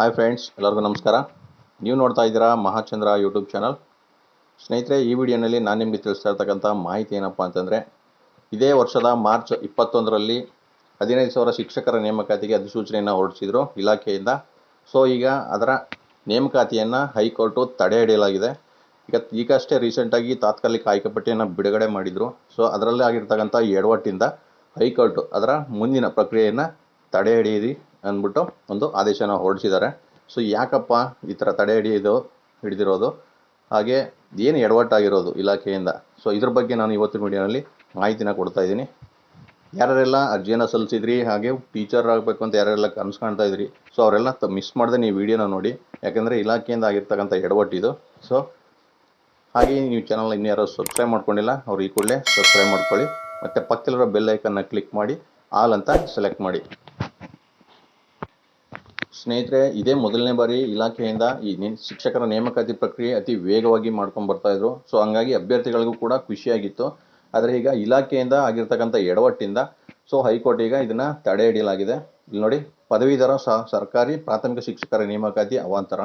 Hi friends ಎಲ್ಲರಿಗೂ ನಮಸ್ಕಾರ. ನೀವು ನೋಡ್ತಾ ಇದ್ದೀರಾ ಮಹಾಚಂದ್ರ ಯೂಟ್ಯೂಬ್ ಚಾನಲ್ ಸ್ನೇಹಿತರೆ, ಈ ವಿಡಿಯೋನಲ್ಲಿ ನಾನು ನಿಮಗೆ ತಿಳಿಸ್ತಾ ಇರ್ತಕ್ಕಂಥ ಮಾಹಿತಿ ಏನಪ್ಪ ಅಂತಂದರೆ, ಇದೇ ವರ್ಷದ ಮಾರ್ಚ್ ಇಪ್ಪತ್ತೊಂದರಲ್ಲಿ ಹದಿನೈದು ಸಾವಿರ ಶಿಕ್ಷಕರ ನೇಮಕಾತಿಗೆ ಅಧಿಸೂಚನೆಯನ್ನು ಹೊರಡಿಸಿದ್ರು ಇಲಾಖೆಯಿಂದ. ಸೊ ಈಗ ಅದರ ನೇಮಕಾತಿಯನ್ನು ಹೈಕೋರ್ಟು ತಡೆ ಹಿಡಿಯಲಾಗಿದೆ. ಈಗ, ಈಗಷ್ಟೇ ರೀಸೆಂಟಾಗಿ ತಾತ್ಕಾಲಿಕ ಆಯ್ಕೆ ಪಟ್ಟಿಯನ್ನು ಬಿಡುಗಡೆ ಮಾಡಿದರು. ಸೊ ಅದರಲ್ಲೇ ಆಗಿರ್ತಕ್ಕಂಥ ಎಡವಟ್ಟಿಂದ ಹೈಕೋರ್ಟು ಅದರ ಮುಂದಿನ ಪ್ರಕ್ರಿಯೆಯನ್ನು ತಡೆ ಹಿಡಿಯಿರಿ. ಅಂದ್ಬಿಟ್ಟು ಒಂದು ಆದೇಶನ ಹೊರಡಿಸಿದ್ದಾರೆ. ಸೊ ಯಾಕಪ್ಪ ಈ ಥರ ತಡೆ ಹಿಡಿಯೋದು ಹಿಡಿದಿರೋದು? ಹಾಗೆ ಏನು ಎಡವಟ್ಟಾಗಿರೋದು ಇಲಾಖೆಯಿಂದ? ಸೊ ಇದ್ರ ಬಗ್ಗೆ ನಾನು ಇವತ್ತು ಮೀಡಿಯಾನಲ್ಲಿ ಮಾಹಿತಿನ ಕೊಡ್ತಾ ಇದ್ದೀನಿ. ಯಾರೆಲ್ಲ ಅರ್ಜಿಯನ್ನು ಸಲ್ಲಿಸಿದ್ರಿ ಹಾಗೆ ಟೀಚರ್ ಆಗಬೇಕು ಅಂತ ಯಾರೆಲ್ಲ ಕನಸು ಕಾಣ್ತಾ ಇದ್ರಿ, ಸೊ ಅವರೆಲ್ಲ ಮಿಸ್ ಮಾಡದೆ ನೀವು ವಿಡಿಯೋನ ನೋಡಿ. ಯಾಕಂದರೆ ಇಲಾಖೆಯಿಂದ ಆಗಿರ್ತಕ್ಕಂಥ ಎಡವಟ್ಟಿದು ಸೊ ಹಾಗೆ ನೀವು ಚಾನಲ್ ಇನ್ನು ಯಾರು ಸಬ್ಸ್ಕ್ರೈಬ್ ಮಾಡ್ಕೊಂಡಿಲ್ಲ, ಅವ್ರು ಈ ಕೂಡಲೇ ಸಬ್ಸ್ಕ್ರೈಬ್ ಮಾಡ್ಕೊಳ್ಳಿ. ಮತ್ತು ಪಕ್ಕದಲ್ಲಿರೋ ಬೆಲ್ ಐಕನ್ನ ಕ್ಲಿಕ್ ಮಾಡಿ ಆಲ್ ಅಂತ ಸೆಲೆಕ್ಟ್ ಮಾಡಿ. ಸ್ನೇಹಿತರೆ, ಇದೇ ಮೊದಲನೇ ಬಾರಿ ಇಲಾಖೆಯಿಂದ ಈ ಶಿಕ್ಷಕರ ನೇಮಕಾತಿ ಪ್ರಕ್ರಿಯೆ ಅತಿ ವೇಗವಾಗಿ ಮಾಡ್ಕೊಂಡು ಬರ್ತಾ ಇದ್ರು. ಸೊ, ಹಂಗಾಗಿ ಅಭ್ಯರ್ಥಿಗಳಿಗೂ ಕೂಡ ಖುಷಿಯಾಗಿತ್ತು. ಆದರೆ ಈಗ ಇಲಾಖೆಯಿಂದ ಆಗಿರ್ತಕ್ಕಂಥ ಎಡವಟ್ಟಿಂದ, ಸೊ, ಹೈಕೋರ್ಟ್ ಈಗ ಇದನ್ನು ತಡೆ ಹಿಡಿಯಲಾಗಿದೆ. ಇಲ್ಲಿ ನೋಡಿ, ಪದವೀಧರ ಸ, ಸರ್ಕಾರಿ ಪ್ರಾಥಮಿಕ ಶಿಕ್ಷಕರ ನೇಮಕಾತಿ ಅವಾಂತರ.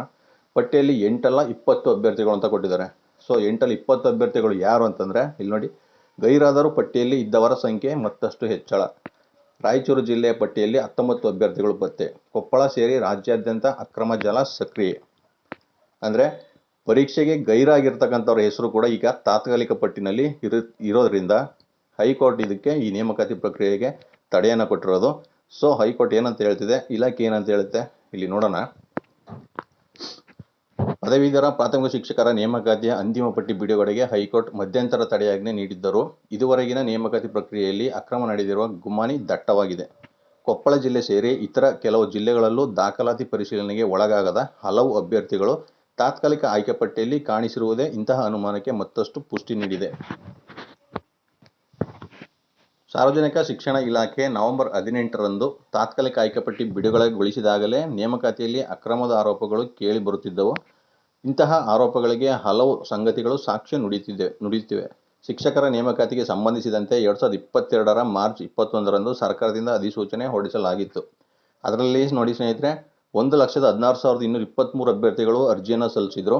ಪಟ್ಟಿಯಲ್ಲಿ ಎಂಟಲ್ಲ ಇಪ್ಪತ್ತು ಅಭ್ಯರ್ಥಿಗಳು ಅಂತ ಕೊಟ್ಟಿದ್ದಾರೆ. ಸೊ ಎಂಟಲ್ಲಿ ಇಪ್ಪತ್ತು ಅಭ್ಯರ್ಥಿಗಳು ಯಾರು ಅಂತಂದರೆ, ಇಲ್ಲಿ ನೋಡಿ, ಗೈರಾದರು ಪಟ್ಟಿಯಲ್ಲಿ ಇದ್ದವರ ಸಂಖ್ಯೆ ಮತ್ತಷ್ಟು ಹೆಚ್ಚಳ. ರಾಯಚೂರು ಜಿಲ್ಲೆಯ ಪಟ್ಟಿಯಲ್ಲಿ ಹತ್ತೊಂಬತ್ತು ಅಭ್ಯರ್ಥಿಗಳು ಪತ್ತೆ. ಕೊಪ್ಪಳ ಸೇರಿ ರಾಜ್ಯಾದ್ಯಂತ ಅಕ್ರಮ ಜಲ ಸಕ್ರಿಯ. ಅಂದರೆ ಪರೀಕ್ಷೆಗೆ ಗೈರಾಗಿರ್ತಕ್ಕಂಥವ್ರ ಹೆಸರು ಕೂಡ ಈಗ ತಾತ್ಕಾಲಿಕ ಪಟ್ಟಿನಲ್ಲಿ ಇರು, ಇರೋದ್ರಿಂದ ಹೈಕೋರ್ಟ್ ಇದಕ್ಕೆ ಈ ನೇಮಕಾತಿ ಪ್ರಕ್ರಿಯೆಗೆ ತಡೆಯನ್ನು ಕೊಟ್ಟಿರೋದು. ಸೊ ಹೈಕೋರ್ಟ್ ಏನಂತ ಹೇಳ್ತಿದೆ? ಇಲಾಖೆ ಏನಂತ ಹೇಳುತ್ತೆ? ಇಲ್ಲಿ ನೋಡೋಣ. ಪದವೀಧರ ಪ್ರಾಥಮಿಕ ಶಿಕ್ಷಕರ ನೇಮಕಾತಿಯ ಅಂತಿಮ ಪಟ್ಟಿ ಬಿಡುಗಡೆಗೆ ಹೈಕೋರ್ಟ್ ಮಧ್ಯಂತರ ತಡೆಯಾಜ್ಞೆ ನೀಡಿದ್ದರು ಇದುವರೆಗಿನ ನೇಮಕಾತಿ ಪ್ರಕ್ರಿಯೆಯಲ್ಲಿ ಅಕ್ರಮ ನಡೆದಿರುವ ಗುಮಾನಿ ದಟ್ಟವಾಗಿದೆ. ಕೊಪ್ಪಳ ಜಿಲ್ಲೆ ಸೇರಿ ಇತರ ಕೆಲವು ಜಿಲ್ಲೆಗಳಲ್ಲೂ ದಾಖಲಾತಿ ಪರಿಶೀಲನೆಗೆ ಒಳಗಾಗದ ಹಲವು ಅಭ್ಯರ್ಥಿಗಳು ತಾತ್ಕಾಲಿಕ ಆಯ್ಕೆ ಪಟ್ಟಿಯಲ್ಲಿ ಕಾಣಿಸಿರುವುದೇ ಇಂತಹ ಅನುಮಾನಕ್ಕೆ ಮತ್ತಷ್ಟು ಪುಷ್ಟಿ ನೀಡಿದೆ. ಸಾರ್ವಜನಿಕ ಶಿಕ್ಷಣ ಇಲಾಖೆ ನವೆಂಬರ್ ಹದಿನೆಂಟರಂದು ತಾತ್ಕಾಲಿಕ ಆಯ್ಕೆ ಪಟ್ಟಿ ಬಿಡುಗಡೆಗೊಳಿಸಿದಾಗಲೇ ನೇಮಕಾತಿಯಲ್ಲಿ ಅಕ್ರಮದ ಆರೋಪಗಳು ಕೇಳಿಬರುತ್ತಿದ್ದವು ಇಂತಹ ಆರೋಪಗಳಿಗೆ ಹಲವು ಸಂಗತಿಗಳು ಸಾಕ್ಷ್ಯ ನುಡಿಯುತ್ತಿದೆ ನುಡಿಯುತ್ತಿವೆ. ಶಿಕ್ಷಕರ ನೇಮಕಾತಿಗೆ ಸಂಬಂಧಿಸಿದಂತೆ ಎರಡು ಸಾವಿರದ ಇಪ್ಪತ್ತೆರಡರ ಮಾರ್ಚ್ ಇಪ್ಪತ್ತೊಂದರಂದು ಸರ್ಕಾರದಿಂದ ಅಧಿಸೂಚನೆ ಹೊರಡಿಸಲಾಗಿತ್ತು. ಅದರಲ್ಲಿ ನೋಡಿ ಸ್ನೇಹಿತರೆ, ಒಂದು ಲಕ್ಷದ ಹದಿನಾರು ಸಾವಿರದ ಇನ್ನೂರ ಇಪ್ಪತ್ತ್ಮೂರು ಅಭ್ಯರ್ಥಿಗಳು ಅರ್ಜಿಯನ್ನು ಸಲ್ಲಿಸಿದರು.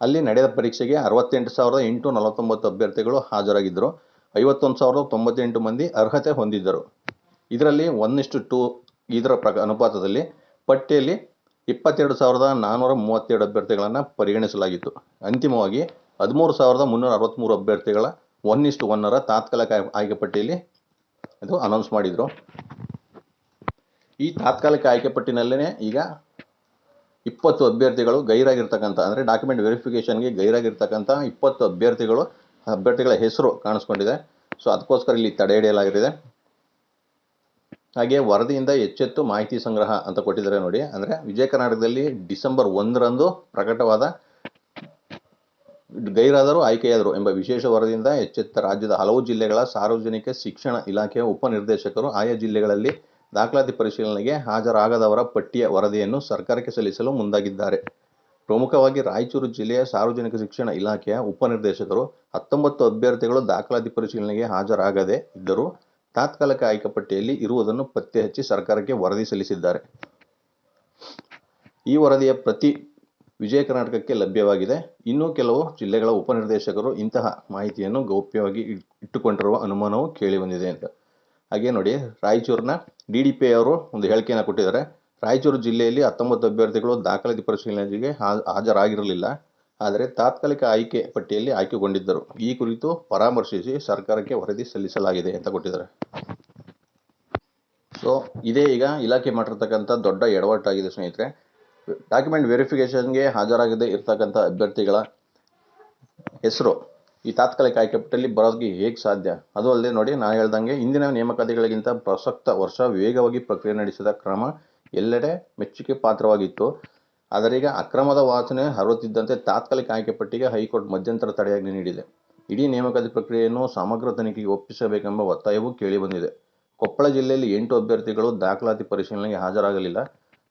ಅಲ್ಲಿ ನಡೆದ ಪರೀಕ್ಷೆಗೆ ಅರವತ್ತೆಂಟು ಸಾವಿರದ ಎಂಟು ನಲವತ್ತೊಂಬತ್ತು ಅಭ್ಯರ್ಥಿಗಳು ಹಾಜರಾಗಿದ್ದರು. ಐವತ್ತೊಂದು ಸಾವಿರದ ತೊಂಬತ್ತೆಂಟು ಮಂದಿ ಅರ್ಹತೆ ಹೊಂದಿದ್ದರು. ಇದರಲ್ಲಿ ಒನ್ ಇಷ್ಟು ಟು, ಇದರ ಪ್ರಕ, ಅನುಪಾತದಲ್ಲಿ ಪಟ್ಟಿಯಲ್ಲಿ ಇಪ್ಪತ್ತೆರಡು ಸಾವಿರದ ನಾನ್ನೂರ ಮೂವತ್ತೆರಡು ಅಭ್ಯರ್ಥಿಗಳನ್ನು ಪರಿಗಣಿಸಲಾಗಿತ್ತು. ಅಂತಿಮವಾಗಿ ಹದಿಮೂರು ಸಾವಿರದ ಮುನ್ನೂರ ಅರವತ್ತ್ಮೂರು ಅಭ್ಯರ್ಥಿಗಳ ಒನ್ ಇಷ್ಟು ಒನ್ನರ ತಾತ್ಕಾಲಿಕ ಆಯ್- ಆಯ್ಕೆ ಪಟ್ಟಿಯಲ್ಲಿ ಅದು ಅನೌನ್ಸ್ ಮಾಡಿದರು. ಈ ತಾತ್ಕಾಲಿಕ ಆಯ್ಕೆ ಪಟ್ಟಿನಲ್ಲೇ ಈಗ ಇಪ್ಪತ್ತು ಅಭ್ಯರ್ಥಿಗಳು ಗೈರಾಗಿರ್ತಕ್ಕಂಥ, ಅಂದರೆ ಡಾಕ್ಯುಮೆಂಟ್ ವೆರಿಫಿಕೇಷನ್ಗೆ ಗೈರಾಗಿರ್ತಕ್ಕಂಥ ಇಪ್ಪತ್ತು ಅಭ್ಯರ್ಥಿಗಳು, ಅಭ್ಯರ್ಥಿಗಳ ಹೆಸರು ಕಾಣಿಸ್ಕೊಂಡಿದೆ. ಸೊ ಅದಕ್ಕೋಸ್ಕರ ಇಲ್ಲಿ ತಡೆ ಹಿಡಿಯಲಾಗಿದೆ. ಹಾಗೆ ವರದಿಯಿಂದ ಎಚ್ಚೆತ್ತು ಮಾಹಿತಿ ಸಂಗ್ರಹ ಅಂತ ಕೊಟ್ಟಿದ್ದಾರೆ ನೋಡಿ. ಅಂದರೆ ವಿಜಯ ಕರ್ನಾಟಕದಲ್ಲಿ ಡಿಸೆಂಬರ್ ಒಂದರಂದು ಪ್ರಕಟವಾದ ಗೈರಾದರು ಆಯ್ಕೆಯಾದರು ಎಂಬ ವಿಶೇಷ ವರದಿಯಿಂದ ಎಚ್ಚೆತ್ತ ರಾಜ್ಯದ ಹಲವು ಜಿಲ್ಲೆಗಳ ಸಾರ್ವಜನಿಕ ಶಿಕ್ಷಣ ಇಲಾಖೆಯ ಉಪನಿರ್ದೇಶಕರು ಆಯಾ ಜಿಲ್ಲೆಗಳಲ್ಲಿ ದಾಖಲಾತಿ ಪರಿಶೀಲನೆಗೆ ಹಾಜರಾಗದವರ ಪಟ್ಟಿಯ ವರದಿಯನ್ನು ಸರ್ಕಾರಕ್ಕೆ ಸಲ್ಲಿಸಲು ಮುಂದಾಗಿದ್ದಾರೆ. ಪ್ರಮುಖವಾಗಿ ರಾಯಚೂರು ಜಿಲ್ಲೆಯ ಸಾರ್ವಜನಿಕ ಶಿಕ್ಷಣ ಇಲಾಖೆಯ ಉಪನಿರ್ದೇಶಕರು ಹತ್ತೊಂಬತ್ತು ಅಭ್ಯರ್ಥಿಗಳು ದಾಖಲಾತಿ ಪರಿಶೀಲನೆಗೆ ಹಾಜರಾಗದೇ ಇದ್ದರೂ ತಾತ್ಕಾಲಿಕ ಆಯ್ಕೆ ಪಟ್ಟಿಯಲ್ಲಿ ಇರುವುದನ್ನು ಪತ್ತೆ ಹಚ್ಚಿ ಸರ್ಕಾರಕ್ಕೆ ವರದಿ ಸಲ್ಲಿಸಿದ್ದಾರೆ. ಈ ವರದಿಯ ಪ್ರತಿ ವಿಜಯ ಕರ್ನಾಟಕಕ್ಕೆ ಲಭ್ಯವಾಗಿದೆ. ಇನ್ನೂ ಕೆಲವು ಜಿಲ್ಲೆಗಳ ಉಪನಿರ್ದೇಶಕರು ಇಂತಹ ಮಾಹಿತಿಯನ್ನು ಗೌಪ್ಯವಾಗಿ ಇಟ್- ಇಟ್ಟುಕೊಂಡಿರುವ ಅನುಮಾನವು ಕೇಳಿಬಂದಿದೆ ಅಂತ. ಹಾಗೆ ನೋಡಿ, ರಾಯಚೂರಿನ ಡಿ ಡಿ ಪಿ ಅವರು ಒಂದು ಹೇಳಿಕೆಯನ್ನು ಕೊಟ್ಟಿದ್ದಾರೆ. ರಾಯಚೂರು ಜಿಲ್ಲೆಯಲ್ಲಿ ಹತ್ತೊಂಬತ್ತು ಅಭ್ಯರ್ಥಿಗಳು ದಾಖಲಾತಿ ಪರಿಶೀಲನೆಗೆ ಹಾಜರಾಗಿರಲಿಲ್ಲ. ಆದರೆ ತಾತ್ಕಾಲಿಕ ಆಯ್ಕೆ ಪಟ್ಟಿಯಲ್ಲಿ ಆಯ್ಕೆಗೊಂಡಿದ್ದರು. ಈ ಕುರಿತು ಪರಾಮರ್ಶಿಸಿ ಸರ್ಕಾರಕ್ಕೆ ವರದಿ ಸಲ್ಲಿಸಲಾಗಿದೆ ಅಂತ ಕೊಟ್ಟಿದ್ದಾರೆ. ಸೊ ಇದೇ ಈಗ ಇಲಾಖೆ ಮಾಡಿರ್ತಕ್ಕಂಥ ದೊಡ್ಡ ಎಡವಟ್ಟಾಗಿದೆ ಸ್ನೇಹಿತರೆ. ಡಾಕ್ಯುಮೆಂಟ್ ವೆರಿಫಿಕೇಷನ್ಗೆ ಹಾಜರಾಗದೇ ಇರತಕ್ಕಂಥ ಅಭ್ಯರ್ಥಿಗಳ ಹೆಸರು ಈ ತಾತ್ಕಾಲಿಕ ಆಯ್ಕೆ ಪಟ್ಟಿಯಲ್ಲಿ ಬರೋದಕ್ಕೆ ಹೇಗೆ ಸಾಧ್ಯ? ಅದು ಅಲ್ಲದೆ ನೋಡಿ ನಾನು ಹೇಳ್ದಂಗೆ ಇಂದಿನ ನೇಮಕಾತಿಗಳಿಗಿಂತ ಪ್ರಸಕ್ತ ವರ್ಷ ವೇಗವಾಗಿ ಪ್ರಕ್ರಿಯೆ ನಡೆಸಿದ ಕ್ರಮ ಎಲ್ಲೆಡೆ ಮೆಚ್ಚುಗೆ ಪಾತ್ರವಾಗಿತ್ತು. ಆದರೆ ಈಗ ಅಕ್ರಮದ ವಾಸನೆ ಹರಡುತ್ತಿದ್ದಂತೆ ತಾತ್ಕಾಲಿಕ ಆಯ್ಕೆ ಪಟ್ಟಿಗೆ ಹೈಕೋರ್ಟ್ ಮಧ್ಯಂತರ ತಡೆಯಾಜ್ಞೆ ನೀಡಿದೆ. ಇಡೀ ನೇಮಕಾತಿ ಪ್ರಕ್ರಿಯೆಯನ್ನು ಸಮಗ್ರ ತನಿಖೆಗೆ ಒಪ್ಪಿಸಬೇಕೆಂಬ ಒತ್ತಾಯವೂ ಕೇಳಿಬಂದಿದೆ. ಕೊಪ್ಪಳ ಜಿಲ್ಲೆಯಲ್ಲಿ ಎಂಟು ಅಭ್ಯರ್ಥಿಗಳು ದಾಖಲಾತಿ ಪರಿಶೀಲನೆಗೆ ಹಾಜರಾಗಲಿಲ್ಲ.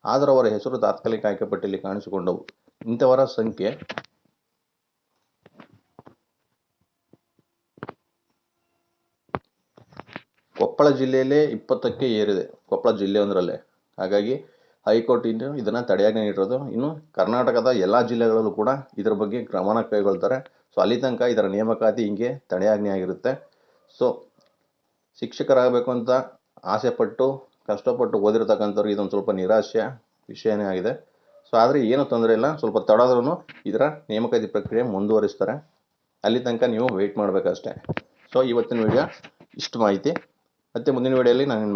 ಆದರೆ ಅವರ ಹೆಸರು ತಾತ್ಕಾಲಿಕ ಆಯ್ಕೆ ಪಟ್ಟಿಯಲ್ಲಿ ಕಾಣಿಸಿಕೊಂಡವು. ಇಂಥವರ ಸಂಖ್ಯೆ ಕೊಪ್ಪಳ ಜಿಲ್ಲೆಯಲ್ಲೇ ಇಪ್ಪತ್ತಕ್ಕೆ ಏರಿದೆ. ಕೊಪ್ಪಳ ಜಿಲ್ಲೆ ಒಂದರಲ್ಲೇ. ಹಾಗಾಗಿ ಹೈಕೋರ್ಟ್ ಇಂದು ಇದನ್ನು ತಡೆಯಾಜ್ಞೆ ನೀಡಿರೋದು. ಇನ್ನು ಕರ್ನಾಟಕದ ಎಲ್ಲ ಜಿಲ್ಲೆಗಳಲ್ಲೂ ಕೂಡ ಇದರ ಬಗ್ಗೆ ಕ್ರಮನ ಕೈಗೊಳ್ತಾರೆ. ಸೊ ಅಲ್ಲಿ ತನಕ ಇದರ ನೇಮಕಾತಿ ಹಿಂಗೆ ತಡೆಯಾಜ್ಞೆ ಆಗಿರುತ್ತೆ. ಸೊ ಶಿಕ್ಷಕರಾಗಬೇಕು ಅಂತ ಆಸೆಪಟ್ಟು, ಕಷ್ಟಪಟ್ಟು ಓದಿರ್ತಕ್ಕಂಥವ್ರಿಗೆ ಇದೊಂದು ಸ್ವಲ್ಪ ನಿರಾಶೆ ವಿಷಯನೇ ಆಗಿದೆ. ಸೊ ಆದರೆ ಏನೂ ತೊಂದರೆ ಇಲ್ಲ. ಸ್ವಲ್ಪ ತಡಾದ್ರೂ ಇದರ ನೇಮಕಾತಿ ಪ್ರಕ್ರಿಯೆ ಮುಂದುವರಿಸ್ತಾರೆ. ಅಲ್ಲಿ ತನಕ ನೀವು ವೆಯ್ಟ್ ಮಾಡಬೇಕಷ್ಟೆ. ಸೊ ಇವತ್ತಿನ ವಿಡಿಯೋ ಇಷ್ಟು ಮಾಹಿತಿ. ಮತ್ತು ಮುಂದಿನ ವಿಡಿಯೋಲಿ ನಾನು